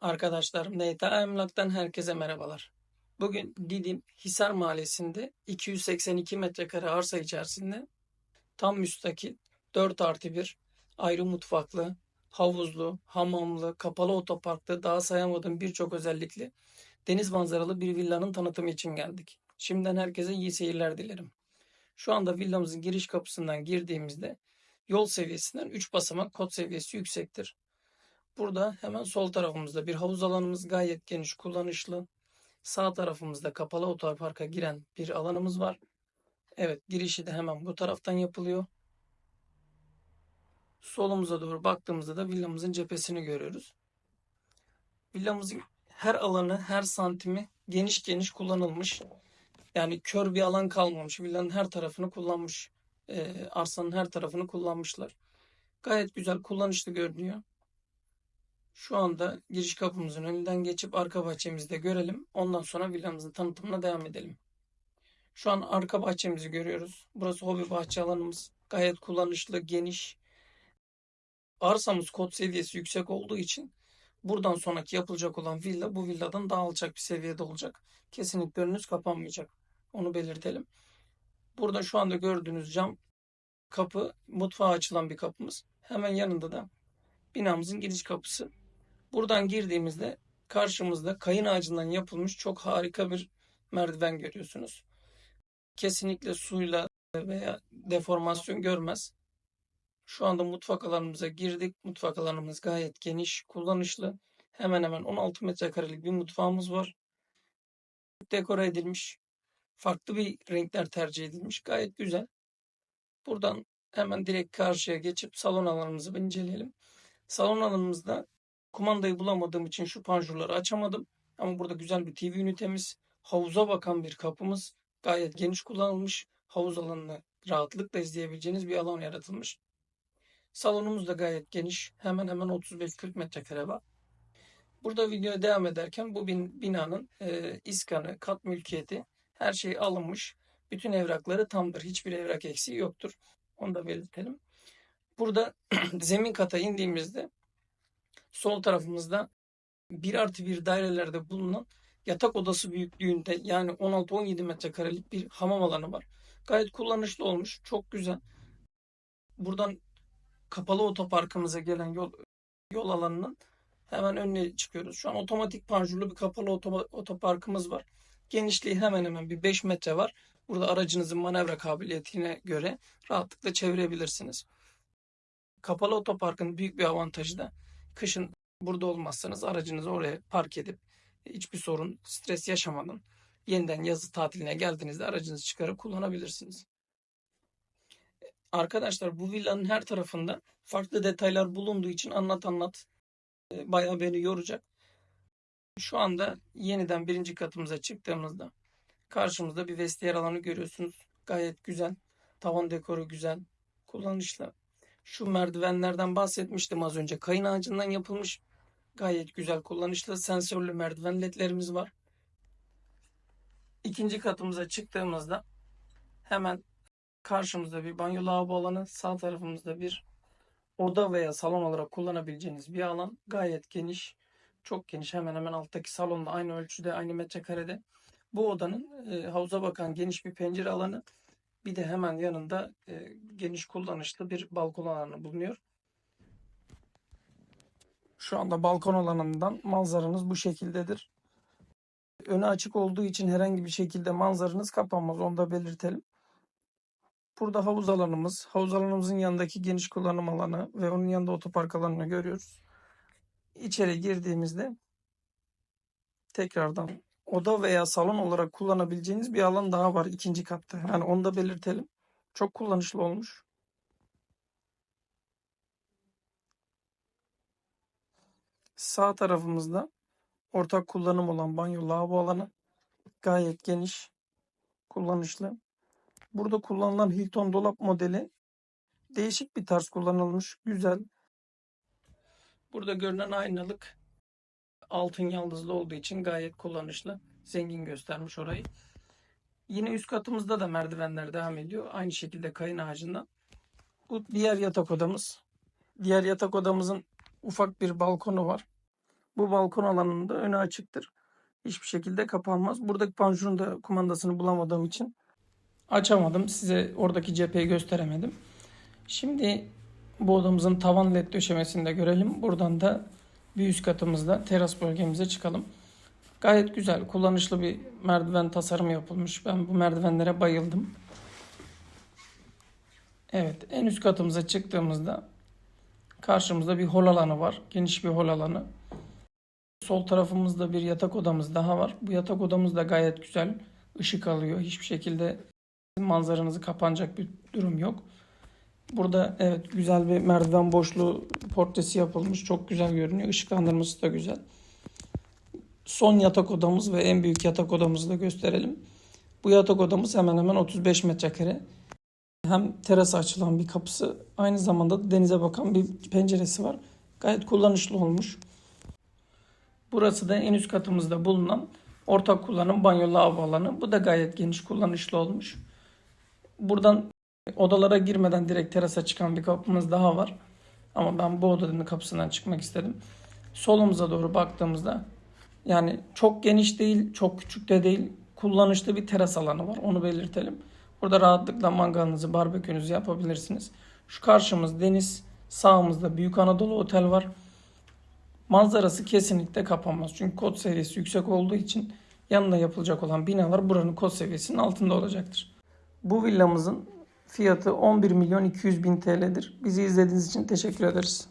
Arkadaşlarım NTA Emlak'tan herkese merhabalar. Bugün Didim Hisar Mahallesi'nde 282 metrekare arsa içerisinde tam müstakil 4 artı 1 ayrı mutfaklı, havuzlu, hamamlı, kapalı otoparklı daha sayamadığım birçok özellikli deniz manzaralı bir villanın tanıtımı için geldik. Şimdiden herkese iyi seyirler dilerim. Şu anda villamızın giriş kapısından girdiğimizde yol seviyesinden 3 basamak kod seviyesi yüksektir. Burada hemen sol tarafımızda bir havuz alanımız gayet geniş, kullanışlı. Sağ tarafımızda kapalı otoparka giren bir alanımız var. Evet, girişi de hemen bu taraftan yapılıyor. Solumuza doğru baktığımızda da villamızın cephesini görüyoruz. Villamızın her alanı, her santimi geniş geniş kullanılmış. Yani kör bir alan kalmamış. Villanın her tarafını kullanmış. Ee, arsanın her tarafını kullanmışlar. Gayet güzel, kullanışlı görünüyor. Şu anda giriş kapımızın önünden geçip arka bahçemizde görelim. Ondan sonra villamızın tanıtımına devam edelim. Şu an arka bahçemizi görüyoruz. Burası hobi bahçe alanımız. Gayet kullanışlı, geniş. Arsamız kod seviyesi yüksek olduğu için buradan sonraki yapılacak olan villa bu villadan daha alçak bir seviyede olacak. Kesinlikle önünüz kapanmayacak. Onu belirtelim. Burada şu anda gördüğünüz cam kapı mutfağa açılan bir kapımız. Hemen yanında da binamızın giriş kapısı. Buradan girdiğimizde karşımızda kayın ağacından yapılmış çok harika bir merdiven görüyorsunuz. Kesinlikle suyla veya deformasyon görmez. Şu anda mutfak alanımıza girdik. Mutfak alanımız gayet geniş, kullanışlı. Hemen hemen 16 metrekarelik bir mutfağımız var. Dekore edilmiş. Farklı bir renkler tercih edilmiş. Gayet güzel. Buradan hemen direkt karşıya geçip salon alanımızı inceleyelim. Salon alanımızda kumandayı bulamadığım için şu panjurları açamadım. Ama burada güzel bir TV ünitemiz, havuza bakan bir kapımız, gayet geniş kullanılmış, havuz alanını rahatlıkla izleyebileceğiniz bir alan yaratılmış. Salonumuz da gayet geniş, hemen hemen 35-40 metrekare var. Burada videoya devam ederken bu bin, binanın e, iskanı, kat mülkiyeti her şey alınmış. Bütün evrakları tamdır. Hiçbir evrak eksiği yoktur. Onu da belirtelim. Burada zemin kata indiğimizde sol tarafımızda 1 artı 1 dairelerde bulunan yatak odası büyüklüğünde yani 16-17 metrekarelik bir hamam alanı var. Gayet kullanışlı olmuş. Çok güzel. Buradan kapalı otoparkımıza gelen yol yol alanının hemen önüne çıkıyoruz. Şu an otomatik panjurlu bir kapalı otoparkımız var. Genişliği hemen hemen bir 5 metre var. Burada aracınızın manevra kabiliyetine göre rahatlıkla çevirebilirsiniz. Kapalı otoparkın büyük bir avantajı da kışın burada olmazsanız aracınızı oraya park edip hiçbir sorun, stres yaşamadan yeniden yazı tatiline geldiğinizde aracınızı çıkarıp kullanabilirsiniz. Arkadaşlar bu villanın her tarafında farklı detaylar bulunduğu için anlat anlat e, bayağı beni yoracak. Şu anda yeniden birinci katımıza çıktığımızda karşımızda bir vestiyer alanı görüyorsunuz. Gayet güzel. Tavan dekoru güzel. Kullanışlı. Şu merdivenlerden bahsetmiştim az önce. Kayın ağacından yapılmış gayet güzel kullanışlı sensörlü merdiven ledlerimiz var. İkinci katımıza çıktığımızda hemen karşımızda bir banyo lavabo alanı, sağ tarafımızda bir oda veya salon olarak kullanabileceğiniz bir alan. Gayet geniş, çok geniş. Hemen hemen alttaki salonda aynı ölçüde, aynı metrekarede. Bu odanın e, havuza bakan geniş bir pencere alanı bir de hemen yanında e, geniş kullanışlı bir balkon alanı bulunuyor. Şu anda balkon alanından manzaranız bu şekildedir. Önü açık olduğu için herhangi bir şekilde manzaranız kapanmaz. Onu da belirtelim. Burada havuz alanımız. Havuz alanımızın yanındaki geniş kullanım alanı ve onun yanında otopark alanını görüyoruz. İçeri girdiğimizde tekrardan oda veya salon olarak kullanabileceğiniz bir alan daha var ikinci katta. Yani onu da belirtelim. Çok kullanışlı olmuş. Sağ tarafımızda ortak kullanım olan banyo lavabo alanı gayet geniş, kullanışlı. Burada kullanılan Hilton dolap modeli değişik bir tarz kullanılmış, güzel. Burada görünen aynalık altın yaldızlı olduğu için gayet kullanışlı. Zengin göstermiş orayı. Yine üst katımızda da merdivenler devam ediyor. Aynı şekilde kayın ağacından. Bu diğer yatak odamız. Diğer yatak odamızın ufak bir balkonu var. Bu balkon alanında önü açıktır. Hiçbir şekilde kapanmaz. Buradaki panjurun da kumandasını bulamadığım için açamadım. Size oradaki cepheyi gösteremedim. Şimdi bu odamızın tavan led döşemesini de görelim. Buradan da bir üst katımızda teras bölgemize çıkalım. Gayet güzel, kullanışlı bir merdiven tasarımı yapılmış. Ben bu merdivenlere bayıldım. Evet, en üst katımıza çıktığımızda karşımızda bir hol alanı var. Geniş bir hol alanı. Sol tarafımızda bir yatak odamız daha var. Bu yatak odamız da gayet güzel. Işık alıyor. Hiçbir şekilde manzaranızı kapanacak bir durum yok. Burada evet güzel bir merdiven boşluğu portresi yapılmış. Çok güzel görünüyor. Işıklandırması da güzel. Son yatak odamız ve en büyük yatak odamızı da gösterelim. Bu yatak odamız hemen hemen 35 metrekare. Hem terasa açılan bir kapısı, aynı zamanda da denize bakan bir penceresi var. Gayet kullanışlı olmuş. Burası da en üst katımızda bulunan ortak kullanım banyo lavabo alanı. Bu da gayet geniş kullanışlı olmuş. Buradan odalara girmeden direkt terasa çıkan bir kapımız daha var. Ama ben bu odanın kapısından çıkmak istedim. Solumuza doğru baktığımızda yani çok geniş değil, çok küçük de değil. Kullanışlı bir teras alanı var. Onu belirtelim. Burada rahatlıkla mangalınızı, barbekünüzü yapabilirsiniz. Şu karşımız deniz. Sağımızda Büyük Anadolu Otel var. Manzarası kesinlikle kapanmaz. Çünkü kod seviyesi yüksek olduğu için yanında yapılacak olan binalar buranın kod seviyesinin altında olacaktır. Bu villamızın fiyatı 11 milyon 200 bin TL'dir. Bizi izlediğiniz için teşekkür ederiz.